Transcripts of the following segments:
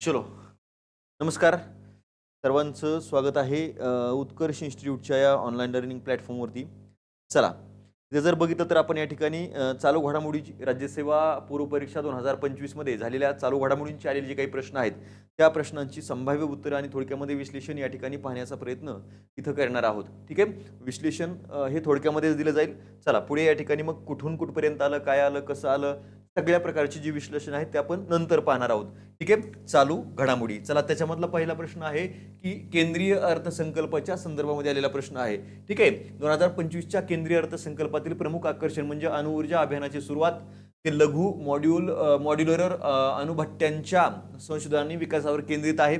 चलो. नमस्कार. सर्वांचं स्वागत आहे उत्कर्ष इन्स्टिट्यूटच्या या ऑनलाईन लर्निंग प्लॅटफॉर्मवरती चला. ते जर बघितलं तर आपण या ठिकाणी चालू घडामोडीची राज्यसेवा पूर्व परीक्षा दोन हजार पंचवीसमध्ये झालेल्या चालू घडामोडींचे आलेले जे काही प्रश्न आहेत त्या प्रश्नांची संभाव्य उत्तरं आणि थोडक्यामध्ये विश्लेषण या ठिकाणी पाहण्याचा प्रयत्न इथं करणार आहोत. ठीक आहे? विश्लेषण हे थोडक्यामध्येच दिलं जाईल. चला पुढे या ठिकाणी मग कुठून कुठपर्यंत आलं काय आलं कसं आलं सगळ्या प्रकारची जी विश्लेषण आहेत ते आपण नंतर पाहणार आहोत. ठीक आहे? चालू घडामोडी. चला त्याच्यामधला पहिला प्रश्न आहे की केंद्रीय अर्थसंकल्पाच्या संदर्भामध्ये आलेला प्रश्न आहे. ठीक आहे? दोन हजार पंचवीसच्या केंद्रीय अर्थसंकल्पातील प्रमुख आकर्षण म्हणजे अणुऊर्जा अभियानाची सुरुवात. ते लघु मॉड्यूल मॉड्युलर अणुभट्ट्यांच्या संशोधनाने विकासावर केंद्रित आहे.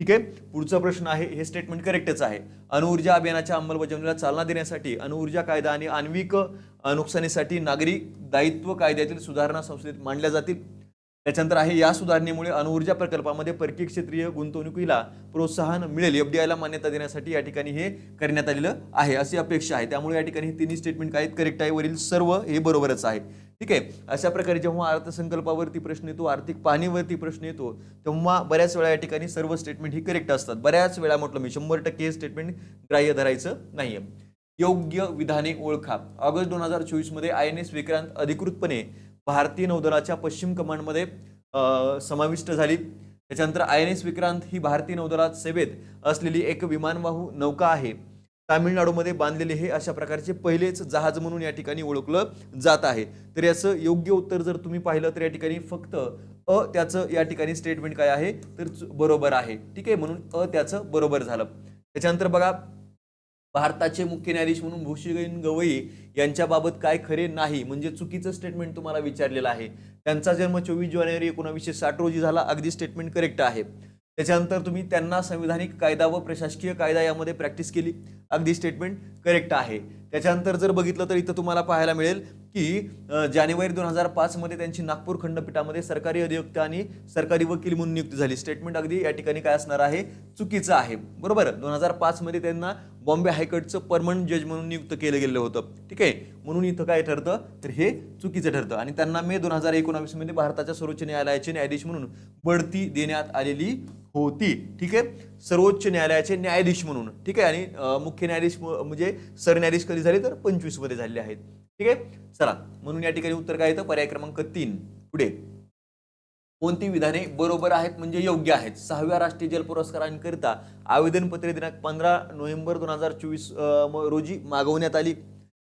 ठीक आहे? पुढचा प्रश्न आहे हे स्टेटमेंट करेक्टच आहे. अणुऊर्जा अभियानाच्या अंमलबजावणीला चालना देण्यासाठी अणुऊर्जा कायदा आणि आण्विक नुकसानीसाठी नागरिक दायित्व कायद्यातील सुधारणा संसदेत मांडल्या जातील. त्याच्यानंतर आहे या सुधारणेमुळे अणुऊर्जा प्रकल्पामध्ये परकीय क्षेत्रीय गुंतवणुकीला प्रोत्साहन मिळेल. एफडीआयला मान्यता देण्यासाठी या ठिकाणी हे करण्यात आलेलं आहे अशी अपेक्षा आहे. त्यामुळे या ठिकाणी हे तिन्ही स्टेटमेंट काय करेक्ट आहे. वरील सर्व हे बरोबरच आहे. ठीक आहे? अशा प्रकारे जेव्हा अर्थसंकल्पावरती प्रश्न येतो आर्थिक पाहणीवरती प्रश्न येतो तेव्हा बऱ्याच वेळा या ठिकाणी सर्व स्टेटमेंट ही करेक्ट असतात. बऱ्याच वेळा म्हटलं मी शंभर टक्के हे स्टेटमेंट ग्राह्य धरायचं नाहीये. योग्य विधाने ओळखा. ऑगस्ट दोन हजार चोवीसमध्ये आय एन एस विक्रांत अधिकृतपणे भारतीय नौदलाच्या पश्चिम कमांडमध्ये समाविष्ट झाली. त्याच्यानंतर आय एन एस विक्रांत ही भारतीय नौदलात सेवेत असलेली एक विमानवाहू नौका आहे. तामिळनाडूमध्ये बांधलेले हे अशा प्रकारचे पहिलेच जहाज म्हणून या ठिकाणी ओळखलं जात आहे. तर याचं योग्य उत्तर जर तुम्ही पाहिलं तर या ठिकाणी फक्त अ त्याचं या ठिकाणी स्टेटमेंट काय आहे? तर बरोबर आहे. ठीक आहे म्हणून अ त्याचं बरोबर झालं. त्याच्यानंतर बघा भारताचे मुख्य न्यायाधीश म्हणून भूषण गवई यांच्याबाबत काय खरे नाही म्हणजे चुकीचं स्टेटमेंट तुम्हाला विचारलेलं आहे. त्यांचा जन्म चोवीस जानेवारी एकोणावीसशे साठ रोजी झाला. अगदी स्टेटमेंट करेक्ट आहे. त्याच्यानंतर तुम्ही त्यांना संविधानिक कायदा व प्रशासकीय कायदा यामध्ये प्रॅक्टिस केली. अगदी स्टेटमेंट करेक्ट आहे. त्याच्यानंतर जर बघितलं तर इथं तुम्हाला पाहायला मिळेल की जानेवारी दोन हजार पाचमध्ये त्यांची नागपूर खंडपीठामध्ये सरकारी अधिवक्ता आणि सरकारी वकील म्हणून नियुक्ती झाली. स्टेटमेंट अगदी या ठिकाणी काय असणार आहे? चुकीचं आहे. बरोबर? दोन हजार पाचमध्ये त्यांना बॉम्बे हायकोर्टचं परमनंट जज म्हणून नियुक्त केलं गेलं होतं. ठीक आहे? म्हणून इथं काय ठरतं? तर हे चुकीचं ठरतं. आणि त्यांना मे दोन हजार एकोणावीसमध्ये भारताच्या सर्वोच्च न्यायालयाचे न्यायाधीश म्हणून बढती देण्यात आलेली होती. ठीक आहे? सर्वोच्च न्यायालयाचे न्यायाधीश म्हणून. ठीक आहे? आणि मुख्य न्यायाधीश म्हणजे सरन्यायाधीश कधी झाले तर पंचवीसमध्ये झालेले आहेत. ठीक आहे? चला म्हणून या ठिकाणी उत्तर काय येतं? पर्याय क्रमांक तीन. पुढे. कोणती विधाने बरोबर आहेत म्हणजे योग्य आहेत? सहाव्या राष्ट्रीय जल पुरस्कारांकरिता आवेदनपत्रे दिनांक पंधरा नोव्हेंबर दोन हजार चोवीस रोजी मागवण्यात आली.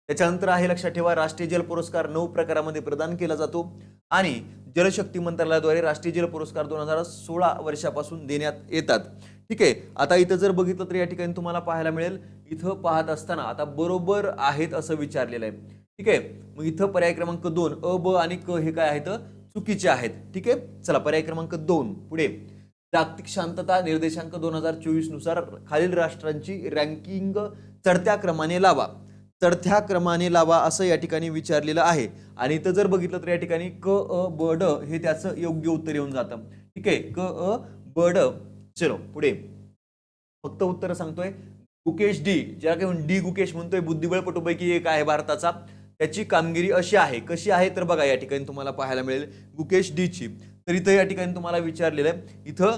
त्याच्यानंतर आहे लक्षात ठेवा राष्ट्रीय जल पुरस्कार नऊ प्रकारामध्ये प्रदान केला जातो. आणि जलशक्ती मंत्रालयाद्वारे राष्ट्रीय जल पुरस्कार दोन हजार सोळा वर्षापासून देण्यात येतात. ठीक आहे आता इथं जर बघितलं तर या ठिकाणी तुम्हाला पाहायला मिळेल इथं पाहत असताना आता बरोबर आहेत असं विचारलेलं आहे. ठीक आहे मग इथं पर्याय क्रमांक दोन अ ब आणि क हे काय आहेत? चुकीचे आहेत. ठीक आहे चला पर्याय क्रमांक दोन पुढे. जागतिक शांतता निर्देशांक दोन हजार चोवीसनुसार खालील राष्ट्रांची रँकिंग चढत्या क्रमाने लावा. चढत्या क्रमाने लावा असं या ठिकाणी विचारलेलं आहे. आणि इथं जर बघितलं तर या ठिकाणी क अ ब ड हे त्याचं योग्य उत्तर येऊन जातं. ठीक आहे? क अ ब ड. चलो पुढे. फक्त उत्तर सांगतोय. गुकेश डी. ज्याला काही डी गुकेश म्हणतोय बुद्धिबळपटूपैकी एक आहे भारताचा. त्याची कामगिरी अशी आहे. कशी आहे? तर बघा या ठिकाणी तुम्हाला पाहायला मिळेल गुकेश डी ची. तर इथं या ठिकाणी तुम्हाला विचारलेलं आहे. इथं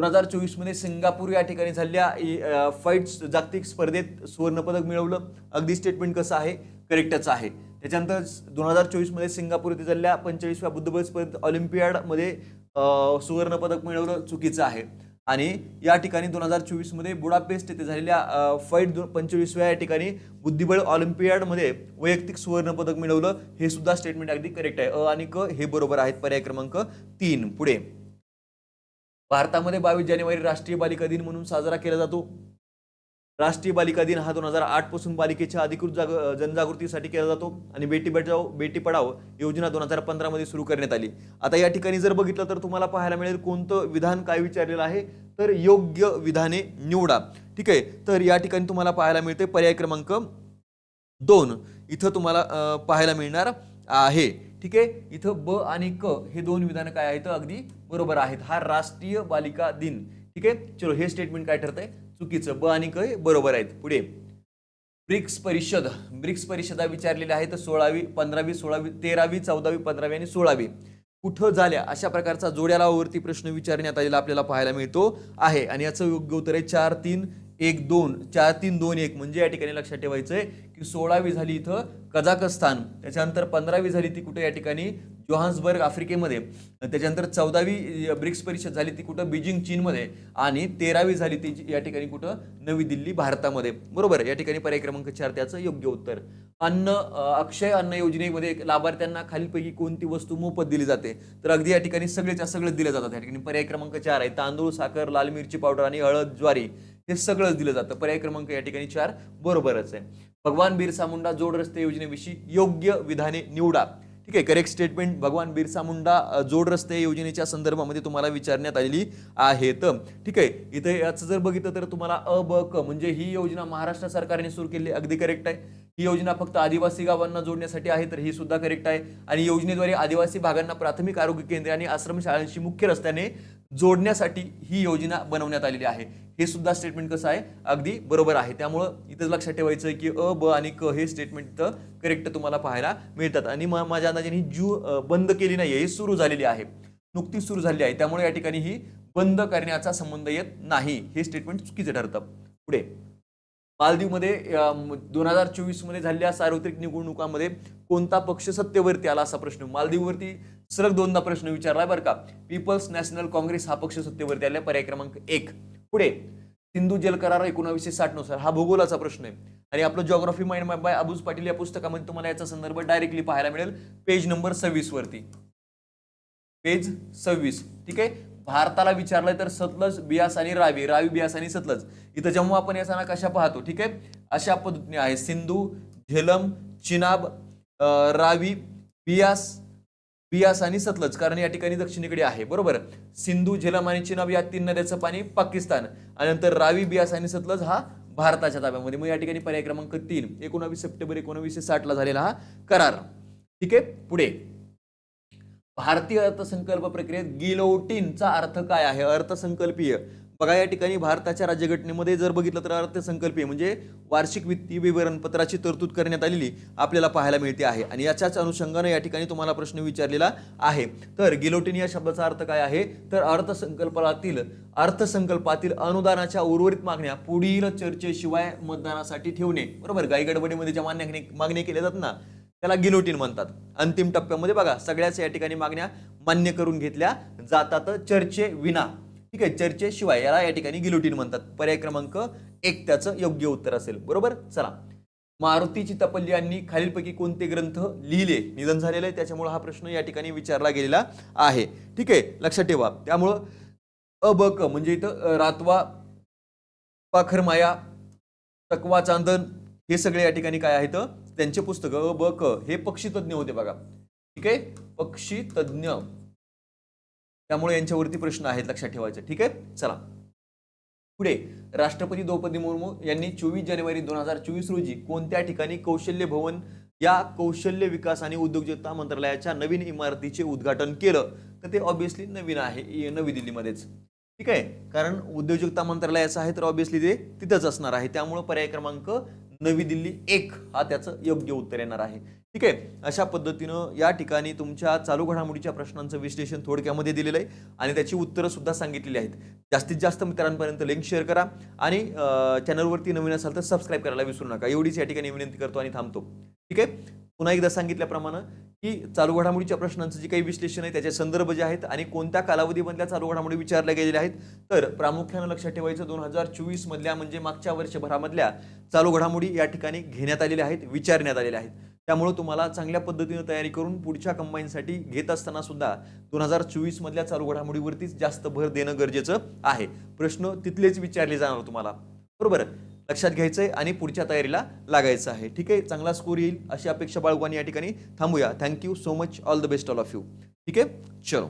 दोन हजार चोवीसमध्ये सिंगापूर या ठिकाणी झालेल्या फाईट जागतिक स्पर्धेत सुवर्णपदक मिळवलं. अगदी स्टेटमेंट कसं आहे? करेक्टच आहे. त्याच्यानंतर दोन हजार चोवीसमध्ये सिंगापूर येथे झालेल्या पंचेचाळीसव्या बुद्धबळ स्पर्धेत ऑलिम्पियाडमध्ये सुवर्णपदक मिळवलं चुकीचं आहे. आणि या ठिकाणी दोन हजार चोवीसमध्ये बुडापेस्ट येथे झालेल्या फाईट दोन पंचवीसव्या या ठिकाणी बुद्धिबळ ऑलिम्पियाडमध्ये वैयक्तिक सुवर्णपदक मिळवलं. हे सुद्धा स्टेटमेंट अगदी करेक्ट आहे. अ आणि क हे बरोबर आहेत. पर्याय क्रमांक तीन. पुढे. भारतामध्ये बावीस जानेवारी राष्ट्रीय बालिका दिन म्हणून साजरा केला जातो. राष्ट्रीय बालिका दिन हा दोन हजार आठपासून बालिकेच्या अधिकृत जाग जनजागृतीसाठी केला जातो आणि बेटी बचाओ बेटी पढाओ योजना दोन हजार पंधरामध्ये सुरू करण्यात आली. आता या ठिकाणी जर बघितलं तर तुम्हाला पाहायला मिळेल कोणतं विधान काय विचारलेलं आहे? तर योग्य विधाने निवडा. ठीक आहे? तर या ठिकाणी तुम्हाला पाहायला मिळते पर्याय क्रमांक दोन. इथं तुम्हाला पाहायला मिळणार आहे. ठीक आहे? इथं ब आणि क हे दोन विधानं काय आहेत? अगदी बरोबर आहेत. हा राष्ट्रीय बालिका दिन. ठीक आहे? चलो हे स्टेटमेंट काय ठरतंय? चुकीचं. ब आणि क बरोबर आहेत. पुढे. ब्रिक्स परिषद. ब्रिक्स परिषदा विचारलेल्या आहेत सोळावी पंधरावी सोळावी तेरावी चौदावी पंधरावी आणि सोळावी. कुठं झाल्या? अशा प्रकारचा जोड्यालावरती प्रश्न विचारण्यात आलेला आपल्याला पाहायला मिळतो आहे. आणि याचं योग्य उत्तर आहे चार तीन एक दोन. चार तीन दोन एक. म्हणजे या ठिकाणी लक्षात ठेवायचं आहे की सोळावी झाली इथं कझाकस्तान. त्याच्यानंतर पंधरावी झाली ती कुठे या ठिकाणी? जोहान्सबर्ग आफ्रिकेमध्ये. त्याच्यानंतर चौदावी ब्रिक्स परिषद झाली ती कुठं? बीजिंग चीनमध्ये आणि तेरावी झाली ती या ठिकाणी कुठं? नवी दिल्ली भारतामध्ये. बरोबर? या ठिकाणी पर्याय क्रमांक चार त्याचं योग्य उत्तर. अन्न अक्षय अन्न योजनेमध्ये लाभार्थ्यांना खालीलपैकी कोणती वस्तू मोफत दिली जाते? तर अगदी या ठिकाणी सगळेच्या सगळेच दिले जातात. या ठिकाणी पर्याय क्रमांक चार आहे. तांदूळ साखर लाल मिरची पावडर आणि हळद ज्वारी हे सगळंच दिलं जातं. पर्याय क्रमांक या ठिकाणी चार बरोबरच आहे. भगवान बिरसा मुंडा जोड रस्ते योजनेविषयी योग्य विधाने निवडा. ठीक आहे करेक्ट स्टेटमेंट भगवान बिरसा मुंडा जोड रस्ते योजनेच्या संदर्भामध्ये तुम्हाला विचारण्यात आलेली आहेत. ठीक आहे इथे याचं जर बघितलं तर तुम्हाला अ ब क म्हणजे ही योजना महाराष्ट्र सरकारने सुरू केली अगदी करेक्ट आहे. ही योजना फक्त आदिवासी गावांना जोडण्यासाठी आहे तर ही सुद्धा करेक्ट आहे. आणि योजनेद्वारे आदिवासी भागांना प्राथमिक आरोग्य केंद्रे आणि आश्रमशाळांशी मुख्य रस्त्याने जोडण्यासाठी ही योजना बनवण्यात आलेली आहे. हे सुद्धा स्टेटमेंट कसं आहे? अगदी बरोबर आहे. त्यामुळं इथं लक्षात ठेवायचं आहे की अ ब आणि क हे स्टेटमेंट इथं करेक्ट तुम्हाला पाहायला मिळतात. आणि मग माझ्या अंदाजाने ही जू बंद केली नाही ही सुरू झालेली आहे. नुकतीच सुरू झालेली आहे. त्यामुळे या ठिकाणी ही बंद करण्याचा संबंध येत नाही. हे स्टेटमेंट चुकीचं ठरतं. पुढे. मालदीवमध्ये दोन हजार चोवीसमध्ये झालेल्या सार्वत्रिक निवडणुकांमध्ये कोणता पक्ष सत्तेवरती आला असा प्रश्न? मालदीववरती सलग दोनदा प्रश्न विचारलाय बरं का. पीपल्स नॅशनल काँग्रेस हा पक्ष सत्तेवरती आला पर्याय क्रमांक एक. पुढे सिंधू जल करार एकोणावीसशे साठनुसार. हा भूगोलाचा प्रश्न आहे. आणि आपलं geography mind map by Abuj Patil या पुस्तकामध्ये तुम्हाला याचा संदर्भ डायरेक्टली पाहायला मिळेल. पेज नंबर सव्वीस वरती पेज सव्वीस. ठीक आहे? भारताला विचारलं तर सतलज बियास आणि रावी रावी बियास आणि सतलज. इथं जम्मू आपण या सणा कशा पाहतो? ठीक आहे? अशा पद्धतीने आहे. सिंधू झेलम चिनाब रावी बियास बियास आणि सतलज. कारण या ठिकाणी दक्षिणेकडे आहे. बरोबर? सिंधू झेलम आणि चिनाब या तीन नद्याचं पाणी पाकिस्तान. आणि नंतर रावी बियास आणि सतलज हा भारताच्या ताब्यामध्ये. मग या ठिकाणी पर्याय क्रमांक तीन एकोणावीस सप्टेंबर एकोणावीसशे साठला झालेला हा करार. ठीक आहे? पुढे. भारतीय अर्थसंकल्प प्रक्रियेत गिलोटीनचा अर्थ काय आहे? अर्थसंकल्पीय. बघा या ठिकाणी भारताच्या राज्यघटनेमध्ये जर बघितलं तर अर्थसंकल्पीय म्हणजे वार्षिक वित्तीय विवरणपत्राची तरतूद करण्यात आलेली आपल्याला पाहायला मिळते आहे. आणि याच्याच अनुषंगानं या ठिकाणी तुम्हाला प्रश्न विचारलेला आहे. तर गिलोटीन या शब्दाचा अर्थ काय आहे? तर अर्थसंकल्पातील अर्थसंकल्पातील अनुदानाच्या उर्वरित मागण्या पुढील चर्चेशिवाय मतदानासाठी ठेवणे. बरोबर? गाई गडबडीमध्ये ज्या मान्य मागण्या केल्या जातात ना त्याला गिलोटीन म्हणतात. अंतिम टप्प्यामध्ये बघा सगळ्याच या ठिकाणी मागण्या मान्य करून घेतल्या जातात चर्चे विना. ठीक आहे चर्चेशिवाय याला या ठिकाणी गिलोटीन म्हणतात. पर्याय क्रमांक एक त्याचं योग्य उत्तर असेल. बरोबर? चला. मारुतीची तपल्ली यांनी खालीलपैकी कोणते ग्रंथ लिहिले? निधन झालेलं आहे त्याच्यामुळे हा प्रश्न या ठिकाणी विचारला गेलेला आहे. ठीक आहे लक्षात ठेवा. त्यामुळं अबक म्हणजे इथं रातवा पाखरमाया तकवा चांदन हे सगळे या ठिकाणी काय आहेत? त्यांचे पुस्तक अ ब क हे पक्षीतज्ञ होते बघा. ठीक आहे? पक्षी तज्ज्ञ त्यामुळे यांच्यावरती प्रश्न आहेत लक्षात ठेवायचे. ठीक आहे? चला. पुढे राष्ट्रपती द्रौपदी मुर्मू यांनी चोवीस जानेवारी दोन हजार चोवीस रोजी कोणत्या ठिकाणी कौशल्य भवन या कौशल्य विकास आणि उद्योजकता मंत्रालयाच्या नवीन इमारतीचे उद्घाटन केलं? तर ते ऑब्विसली नवीन आहे नवी दिल्लीमध्येच. ठीक आहे? कारण उद्योजकता मंत्रालयाचं आहे तर ऑब्विसली ते तिथंच असणार आहे. त्यामुळे पर्याय क्रमांक नवी दिल्ली एक हा त्याचं योग्य उत्तर येणार आहे. ठीक आहे? अशा पद्धतीनं या ठिकाणी तुमच्या चालू घडामोडीच्या प्रश्नांचं विश्लेषण थोडक्यामध्ये दिलेलं आहे आणि त्याची उत्तरं सुद्धा सांगितलेली आहेत. जास्तीत जास्त मित्रांपर्यंत लिंक शेअर करा आणि चॅनलवरती नवीन असाल तर सबस्क्राईब करायला विसरू नका. एवढीच या ठिकाणी विनंती करतो आणि थांबतो. ठीक आहे? पुन्हा एकदा सांगितल्याप्रमाणे की चालू घडामोडीच्या प्रश्नांचं जे काही विश्लेषण आहे त्याचे संदर्भ जे आहेत आणि कोणत्या कालावधीमधल्या चालू घडामोडी विचारल्या गेलेल्या आहेत तर प्रामुख्यानं लक्षात ठेवायचं दोन हजार चोवीस मधल्या म्हणजे मागच्या वर्षभरामधल्या चालू घडामोडी या ठिकाणी घेण्यात आलेल्या आहेत विचारण्यात आलेल्या आहेत. त्यामुळे तुम्हाला चांगल्या पद्धतीनं तयारी करून पुढच्या कंबाईनसाठी घेत असताना सुद्धा दोन हजार चोवीस मधल्या चालू घडामोडीवरतीच जास्त भर देणं गरजेचं आहे. प्रश्न तिथलेच विचारले जाणार तुम्हाला. बरोबर? लक्षात घ्यायचंय आणि पुढच्या तयारीला लागायचं आहे. ठीक आहे? चांगला स्कोर येईल अशी अपेक्षा बाळगून या ठिकाणी. थांबूया. Thank you so much all the best all of you ठीक आहे? चलो.